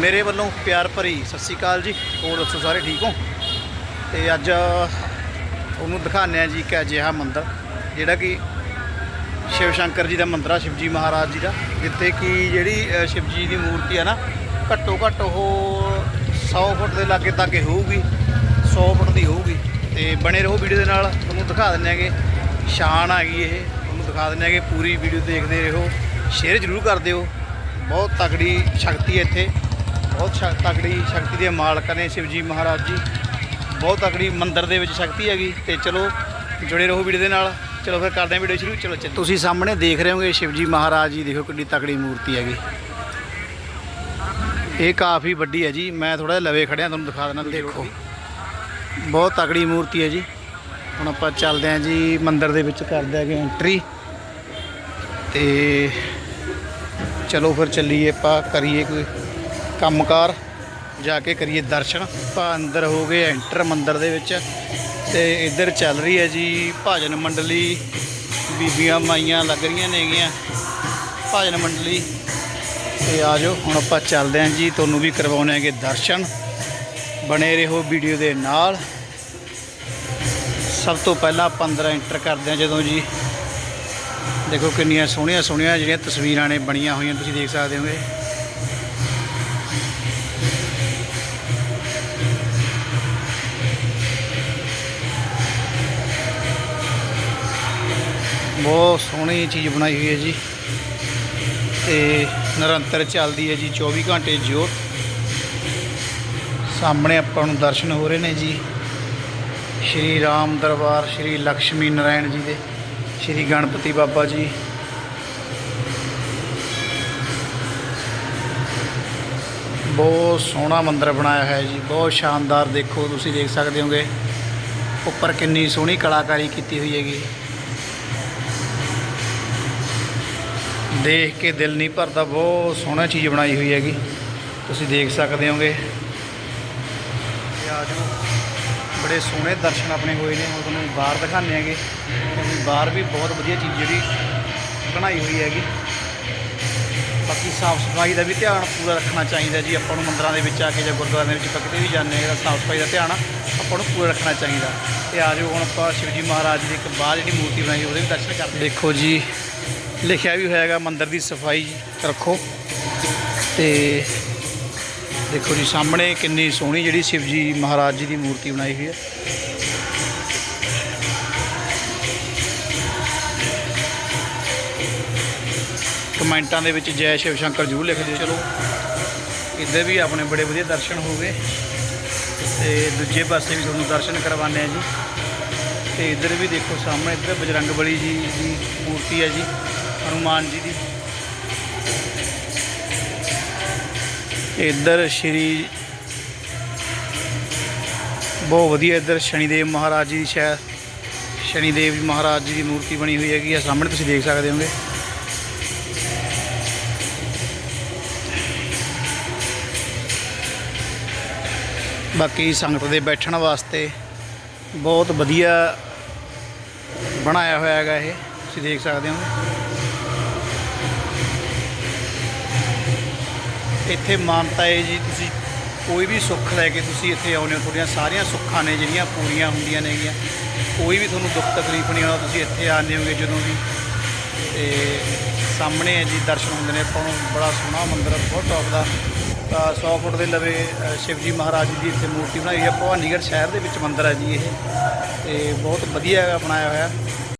ਮੇਰੇ ਵੱਲੋਂ ਪਿਆਰ ਭਰੀ ਸਤਿ ਸ਼੍ਰੀ ਅਕਾਲ ਜੀ। ਹੋਰ ਦੱਸੋ ਸਾਰੇ ਠੀਕ ਹੋ? ਤੇ ਅੱਜ ਉਹਨੂੰ ਦਿਖਾਉਂਦੇ ਆ ਜੀ ਇੱਕ ਅਜਿਹਾ ਮੰਦਿਰ, ਜਿਹੜਾ ਕਿ ਸ਼ਿਵ ਸ਼ੰਕਰ ਜੀ ਦਾ ਮੰਦਿਰ ਆ, ਸ਼ਿਵਜੀ ਮਹਾਰਾਜ ਜੀ ਦਾ, ਜਿੱਥੇ ਕਿ ਜਿਹੜੀ ਸ਼ਿਵਜੀ ਦੀ ਮੂਰਤੀ ਆ ਨਾ, ਘੱਟੋ ਘੱਟ ਉਹ 100 ਫੁੱਟ ਦੇ ਲਾਗੇ ਤੱਕ ਹੋਊਗੀ 100 ਫੁੱਟ ਦੀ ਹੋਊਗੀ। ਤੇ ਬਣੇ ਰਹੋ ਵੀਡੀਓ ਦੇ ਨਾਲ, ਤੁਹਾਨੂੰ ਦਿਖਾ ਦਿੰਦੇ ਆਂਗੇ ਸ਼ਾਨ ਆ ਗਈ ਇਹ, ਤੁਹਾਨੂੰ ਦਿਖਾ ਦਿੰਦੇ ਆਂਗੇ ਪੂਰੀ ਵੀਡੀਓ ਦੇਖਦੇ ਰਹੋ, ਸ਼ੇਅਰ ਜ਼ਰੂਰ ਕਰ ਦਿਓ। ਬਹੁਤ ਤਕੜੀ ਸ਼ਕਤੀ ਹੈ ਇੱਥੇ। ਬਹੁਤ ਸ਼ਕ- ਤਕੜੀ ਸ਼ਕਤੀ ਦੇ ਮਾਲਕ ਨੇ ਸ਼ਿਵਜੀ ਮਹਾਰਾਜ ਜੀ। ਬਹੁਤ ਤਕੜੀ ਮੰਦਿਰ ਦੇ ਵਿੱਚ ਸ਼ਕਤੀ ਹੈਗੀ ਤੇ ਚਲੋ ਜੁੜੇ ਰਹੋ ਵੀਡੀਓ ਦੇ ਨਾਲ। ਚਲੋ ਫਿਰ ਕਰਦੇ ਹਾਂ ਵੀਡੀਓ ਸ਼ੁਰੂ ਚਲੋ ਚੱਲ ਤੁਸੀਂ ਸਾਹਮਣੇ ਦੇਖ ਰਹੇ ਹੋਗੇ ਸ਼ਿਵਜੀ ਮਹਾਰਾਜ ਜੀ ਦੇਖੋ ਕਿੰਨੀ ਤਕੜੀ ਮੂਰਤੀ ਹੈਗੀ। ਇਹ ਕਾਫੀ ਵੱਡੀ ਹੈ ਜੀ ਮੈਂ ਥੋੜਾ ਜਿਹਾ ਲਵੇ ਖੜਿਆ ਤੁਹਾਨੂੰ ਦਿਖਾ ਦੇਣਾ ਦੇਖੋ। ਬਹੁਤ ਤਕੜੀ ਮੂਰਤੀ ਹੈ ਜੀ। ਹੁਣ ਆਪਾਂ ਚੱਲਦੇ ਹਾਂ ਜੀ ਮੰਦਿਰ ਦੇ ਵਿੱਚ ਕਰਦੇ ਹੈਗੇ ਐਂਟਰੀ ਤੇ ਚਲੋ ਫਿਰ ਚੱਲੀਏ ਆਪਾਂ ਕਰੀਏ ਕੋਈ ਕੰਮਕਾਰ ਜਾ ਕੇ ਕਰੀਏ ਦਰਸ਼ਨ। ਆਪਾਂ ਅੰਦਰ ਹੋ ਗਏ ਐਂਟਰ ਮੰਦਿਰ ਦੇ ਵਿੱਚ ਤੇ ਇੱਧਰ ਚੱਲ ਰਹੀ ਹੈ ਜੀ ਭਜਨ ਮੰਡਲੀ। ਬੀਬੀਆਂ ਮਾਈਆਂ ਲੱਗ ਰਹੀਆਂ ਨੇਗੀਆਂ ਭਜਨ ਮੰਡਲੀ। ਤੇ ਆ ਜਾਓ, ਹੁਣ ਆਪਾਂ ਚੱਲਦੇ ਹਾਂ ਜੀ। ਤੁਹਾਨੂੰ ਵੀ ਕਰਵਾਉਣੇ ਹੈਗੇ ਦਰਸ਼ਨ। ਬਣੇ ਰਹੋ ਵੀਡੀਓ ਦੇ ਨਾਲ। ਸਭ ਤੋਂ ਪਹਿਲਾਂ ਆਪਾਂ ਅੰਦਰ ਐਂਟਰ ਕਰਦੇ ਹਾਂ ਜਦੋਂ ਜੀ। ਦੇਖੋ ਕਿੰਨੀਆਂ ਸੋਹਣੀਆਂ ਸੋਹਣੀਆਂ ਜਿਹੜੀਆਂ ਤਸਵੀਰਾਂ ਨੇ ਬਣੀਆਂ ਹੋਈਆਂ, ਤੁਸੀਂ ਦੇਖ ਸਕਦੇ ਹੋਗੇ। ਬਹੁਤ ਸੋਹਣੀ ਚੀਜ਼ ਬਣਾਈ ਹੋਈ ਹੈ ਜੀ। ਤੇ ਨਿਰੰਤਰ ਚੱਲਦੀ ਹੈ ਜੀ 24 ਘੰਟੇ ਜੋਤ ਸਾਹਮਣੇ ਆਪਾਂ ਨੂੰ ਦਰਸ਼ਨ ਹੋ ਰਹੇ ਨੇ ਜੀ। ਸ਼੍ਰੀ ਰਾਮ ਦਰਬਾਰ, ਸ਼੍ਰੀ ਲక్ష్ਮੀ ਨਾਰਾਇਣ ਜੀ ਦੇ, ਸ਼੍ਰੀ ਗਣਪਤੀ ਬਾਬਾ ਜੀ। ਬਹੁਤ ਸੋਹਣਾ ਮੰਦਿਰ ਬਣਾਇਆ ਹੋਇਆ ਜੀ, ਬਹੁਤ ਸ਼ਾਨਦਾਰ ਦੇਖੋ, ਤੁਸੀਂ ਦੇਖ ਸਕਦੇ ਹੋਗੇ। ਉੱਪਰ ਕਿੰਨੀ ਸੋਹਣੀ ਕਲਾਕਾਰੀ ਕੀਤੀ ਹੋਈ ਹੈਗੀ। ਦੇਖ ਕੇ ਦਿਲ ਨਹੀਂ ਭਰਦਾ, ਬਹੁਤ ਸੋਹਣਾ ਚੀਜ਼ ਬਣਾਈ ਹੋਈ ਹੈਗੀ। ਤੁਸੀਂ ਦੇਖ ਸਕਦੇ ਹੋਗੇ। ਆ ਜਾਓ ਬੜੇ ਸੋਹਣੇ ਦਰਸ਼ਨ ਆਪਣੇ ਹੋਏ ਨੇ, ਹੁਣ ਤੁਹਾਨੂੰ ਬਾਹਰ ਦਿਖਾਉਂਦੇ ਹੈਗੇ। ਬਾਹਰ ਵੀ ਬਹੁਤ ਵਧੀਆ ਚੀਜ਼ ਜਿਹੜੀ ਬਣਾਈ ਹੋਈ ਹੈਗੀ। ਬਾਕੀ ਸਾਫ਼ ਸਫ਼ਾਈ ਦਾ ਵੀ ਧਿਆਨ ਪੂਰਾ ਰੱਖਣਾ ਚਾਹੀਦਾ ਜੀ, ਆਪਾਂ ਨੂੰ ਮੰਦਰਾਂ ਦੇ ਵਿੱਚ ਆ ਕੇ ਜਾਂ ਗੁਰਦੁਆਰਿਆਂ ਦੇ ਵਿੱਚ ਆਪਾਂ ਕਿਤੇ ਵੀ ਜਾਂਦੇ ਹਾਂ, ਸਾਫ਼ ਸਫ਼ਾਈ ਦਾ ਧਿਆਨ ਆਪਾਂ ਨੂੰ ਪੂਰਾ ਰੱਖਣਾ ਚਾਹੀਦਾ। ਤੇ ਆ ਜਾਓ ਹੁਣ ਆਪਾਂ ਸ਼ਿਵਜੀ ਮਹਾਰਾਜ ਦੀ ਇੱਕ ਬਾਹਰ ਜਿਹੜੀ ਮੂਰਤੀ ਬਣਾਈ ਉਹਦੇ ਵੀ ਦਰਸ਼ਨ ਕਰਦੇ ਦੇਖੋ ਜੀ, ਲਿਖਿਆ ਵੀ ਹੋਇਆਗਾ, ਮੰਦਿਰ ਦੀ ਸਫ਼ਾਈ ਰੱਖੋ। ਤੇ ਦੇਖੋ ਜੀ, ਸਾਹਮਣੇ ਕਿੰਨੀ ਸੋਹਣੀ ਜਿਹੜੀ ਸ਼ਿਵਜੀ ਮਹਾਰਾਜ ਜੀ ਦੀ ਮੂਰਤੀ ਬਣਾਈ ਹੋਈ ਹੈ। ਕਮੈਂਟਾਂ ਦੇ ਵਿੱਚ ਜੈ ਸ਼ਿਵ ਸ਼ੰਕਰ ਜੂ ਲਿਖ ਦਿਓ। ਚਲੋ, ਇੱਧਰ ਵੀ ਆਪਣੇ ਬੜੇ ਵਧੀਆ ਦਰਸ਼ਨ ਹੋ ਗਏ। ਤੇ ਦੂਜੇ ਪਾਸੇ ਵੀ ਤੁਹਾਨੂੰ ਦਰਸ਼ਨ ਕਰਵਾਉਂਦੇ ਆ ਜੀ। ਤੇ ਇੱਧਰ ਵੀ ਦੇਖੋ ਸਾਹਮਣੇ ਇੱਧਰ ਬਜਰੰਗ ਬਲੀ ਜੀ ਦੀ ਮੂਰਤੀ ਹੈ ਜੀ, ਹਨੂਮਾਨ ਜੀ ਦੀ। ਇੱਧਰ ਸ਼੍ਰੀ ਬਹੁਤ ਵਧੀਆ ਇੱਧਰ ਸ਼ਨੀਦੇਵ ਮਹਾਰਾਜ ਜੀ ਦੀ ਸ਼ਾਇਦ ਸ਼ਨੀਦੇਵ ਮਹਾਰਾਜ ਜੀ ਦੀ ਮੂਰਤੀ ਬਣੀ ਹੋਈ ਹੈਗੀ ਆ। ਸਾਹਮਣੇ ਤੁਸੀਂ ਦੇਖ ਸਕਦੇ ਹੋਗੇ। ਬਾਕੀ ਸੰਗਤ ਦੇ ਬੈਠਣ ਵਾਸਤੇ ਬਹੁਤ ਵਧੀਆ ਬਣਾਇਆ ਹੋਇਆ ਹੈਗਾ ਇਹ, ਤੁਸੀਂ ਦੇਖ ਸਕਦੇ ਹੋ। ਇੱਥੇ ਮਾਨਤਾ ਹੈ ਜੀ, ਤੁਸੀਂ ਕੋਈ ਵੀ ਸੁੱਖ ਲੈ ਕੇ ਤੁਸੀਂ ਇੱਥੇ ਆਉਂਦੇ ਹੋ, ਤੁਹਾਡੀਆਂ ਸਾਰੀਆਂ ਸੁੱਖਾਂ ਨੇ ਜਿਹੜੀਆਂ ਪੂਰੀਆਂ ਹੁੰਦੀਆਂ ਨੇਗੀਆਂ। ਕੋਈ ਵੀ ਤੁਹਾਨੂੰ ਦੁੱਖ ਤਕਲੀਫ ਨਹੀਂ ਆਉਂਦਾ, ਤੁਸੀਂ ਇੱਥੇ ਆਉਂਦੇ ਹੋਗੇ ਜਦੋਂ ਵੀ। ਤੇ ਸਾਹਮਣੇ ਹੈ ਜੀ, ਦਰਸ਼ਨ ਹੁੰਦੇ ਨੇ, ਆਪਾਂ ਨੂੰ ਬੜਾ ਸੋਹਣਾ ਮੰਦਿਰ ਬਹੁਤ ਟੌਪ ਦਾ। 100 ਫੁੱਟ ਦੇ ਲਵੇ ਸ਼ਿਵਜੀ ਮਹਾਰਾਜ ਜੀ ਦੀ ਇੱਥੇ ਮੂਰਤੀ ਬਣਾਈ ਹੈ ਭਵਾਨੀਗੜ੍ਹ ਸ਼ਹਿਰ ਦੇ ਵਿੱਚ ਮੰਦਿਰ ਹੈ ਜੀ ਇਹ। ਤੇ ਬਹੁਤ ਵਧੀਆ ਬਣਾਇਆ ਹੋਇਆ।